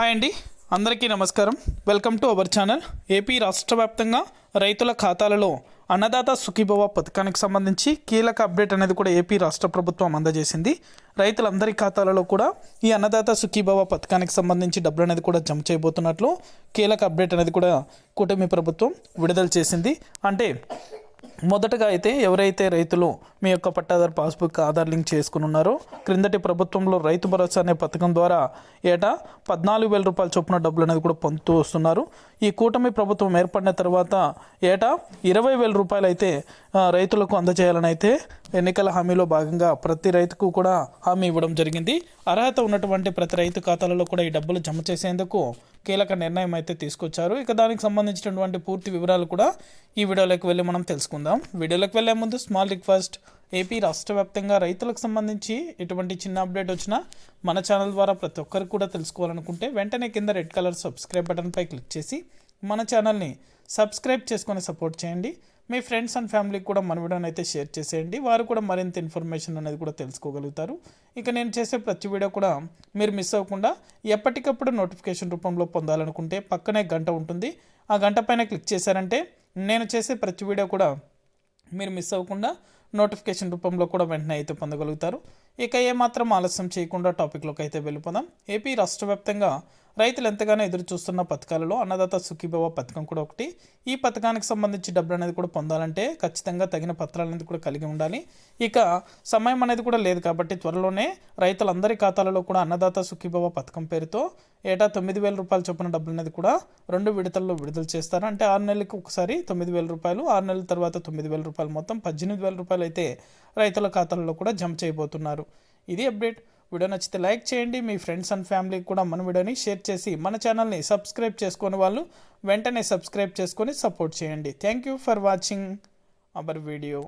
Hi అండి. అందరికీ నమస్కారం. Welcome to our channel. AP రాష్ట్ర వ్యాప్తంగా రైతుల ఖాతాలలో అన్నదాత సుఖీభవ పథకానికి సంబంధించి కీలక అప్డేట్ అనేది కూడా ఏపీ రాష్ట్ర ప్రభుత్వం అందజేసింది. రైతులందరి ఖాతాలలో కూడా ఈ అన్నదాత సుఖీభవ పథకానికి సంబంధించి డబ్బులు అనేది కూడా జమ చేయబోతున్నట్లు కీలక అప్డేట్ అనేది కూడా కూటమి ప్రభుత్వం విడుదల చేసింది. అంటే మొదటగా అయితే ఎవరైతే రైతులు మీ యొక్క పట్టాదారు పాస్బుక్ ఆధార్ లింక్ చేసుకుని ఉన్నారో క్రిందటి ప్రభుత్వంలో రైతు భరోసా అనే పథకం ద్వారా ఏటా పద్నాలుగు వేల రూపాయల చొప్పున డబ్బులు అనేది కూడా పొందుతూ వస్తున్నారు. ఈ కూటమి ప్రభుత్వం ఏర్పడిన తర్వాత ఏటా ఇరవై వేల రూపాయలు అయితే రైతులకు అందజేయాలని అయితే ఎన్నికల హామీలో భాగంగా ప్రతి రైతుకు కూడా హామీ ఇవ్వడం జరిగింది. అర్హత ఉన్నటువంటి ప్రతి రైతు ఖాతాలలో కూడా ఈ డబ్బులు జమ చేసేందుకు కీలక నిర్ణయం అయితే తీసుకొచ్చారు. ఇక దానికి సంబంధించినటువంటి పూర్తి వివరాలు కూడా ఈ వీడియోలోకి వెళ్ళి మనం తెలుసుకుందాం. వీడియోలోకి వెళ్ళే ముందు స్మాల్ రిక్వెస్ట్ ఏపీ రాష్ట్ర వ్యాప్తంగా రైతులకు సంబంధించి ఎటువంటి చిన్న అప్డేట్ వచ్చినా మన ఛానల్ ద్వారా ప్రతి ఒక్కరికి కూడా తెలుసుకోవాలనుకుంటే వెంటనే కింద రెడ్ కలర్ సబ్స్క్రైబ్ బటన్పై క్లిక్ చేసి మన ఛానల్ని సబ్స్క్రైబ్ చేసుకొని సపోర్ట్ చేయండి. మీ ఫ్రెండ్స్ అండ్ ఫ్యామిలీకి కూడా మన వీడియోని అయితే షేర్ చేసేయండి. వారు కూడా మరింత ఇన్ఫర్మేషన్ అనేది కూడా తెలుసుకోగలుగుతారు. ఇక నేను చేసే ప్రతి వీడియో కూడా మీరు మిస్ అవ్వకుండా ఎప్పటికప్పుడు నోటిఫికేషన్ రూపంలో పొందాలనుకుంటే పక్కనే గంట ఉంటుంది. ఆ గంట పైన క్లిక్ చేశారంటే నేను చేసే ప్రతి వీడియో కూడా మీరు మిస్ అవ్వకుండా నోటిఫికేషన్ రూపంలో కూడా వెంటనే అయితే పొందగలుగుతారు. ఇక ఏమాత్రం ఆలస్యం చేయకుండా టాపిక్లోకి అయితే వెళ్ళిపోదాం. ఏపీ రాష్ట్ర వ్యాప్తంగా రైతులు ఎంతగానో ఎదురు చూస్తున్న పథకాలలో అన్నదాత సుఖీభవ పథకం కూడా ఒకటి. ఈ పథకానికి సంబంధించి డబ్బులు అనేది కూడా పొందాలంటే ఖచ్చితంగా తగిన పత్రాలు అనేది కూడా కలిగి ఉండాలి. ఇక సమయం అనేది కూడా లేదు కాబట్టి త్వరలోనే రైతులందరి ఖాతాలలో కూడా అన్నదాత సుఖీభవ పథకం పేరుతో ఏటా తొమ్మిది వేల రూపాయలు చొప్పున డబ్బులు అనేది కూడా రెండు విడతల్లో విడుదల చేస్తారు. అంటే ఆరు నెలలకు ఒకసారి తొమ్మిది వేల రూపాయలు ఆరు నెలల తర్వాత తొమ్మిది వేల రూపాయలు మొత్తం పద్దెనిమిది వేల రూపాయలు అయితే రైతుల ఖాతాలలో కూడా జమ చేయబోతున్నారు. ఇది అప్డేట్. వీడియో నచ్చితే లైక్ చేయండి. మీ ఫ్రెండ్స్ అండ్ ఫ్యామిలీకి కూడా మన వీడియోని షేర్ చేసి మన ఛానల్ని సబ్స్క్రైబ్ చేసుకుని వాళ్ళు వెంటనే సబ్స్క్రైబ్ చేసుకొని సపోర్ట్ చేయండి. Thank you for watching our video.